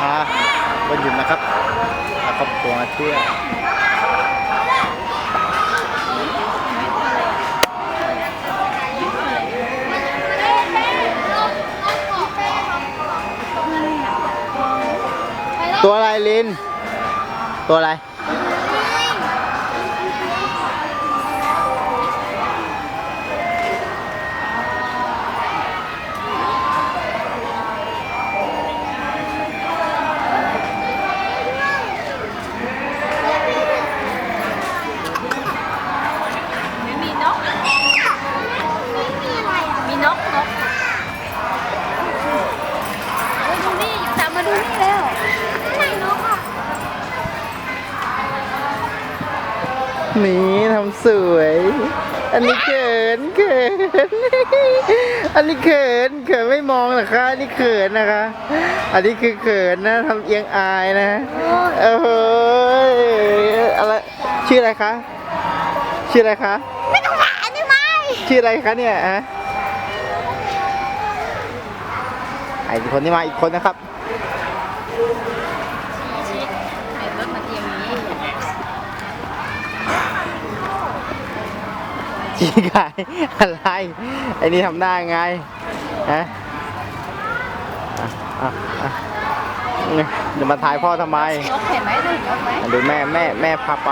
พาวันหยุดนะครับพาครอบครัวมาเที่ยวตัวอะไรลิน ตัวอะไร มมาดูนี่แล้วไหนนกอะหนีทำสวย อันนี้เขินเขิน อันนี้เขินเขินไม่มองเหรอคะ อันนี้เขินนะคะ อันนี้คือเขินนะทำเอียงอายนะเอออะไรชื่ออะไรคะ ชื่ออะไรคะ ไม่ต้องหาได้ไหมชื่ออะไรคะเนี่ยฮะ ไอคนที่มาอีกคนนะครับชิดเห็นรถมาเทียมนี้จีกายอะไรไอ้นี่ทำได้ไงฮะอะอะอะเดี๋ยวมาถ่ายพ่อทำไมนกเห็นไหมดูนกไหมดูแม่แม่แม่พาไป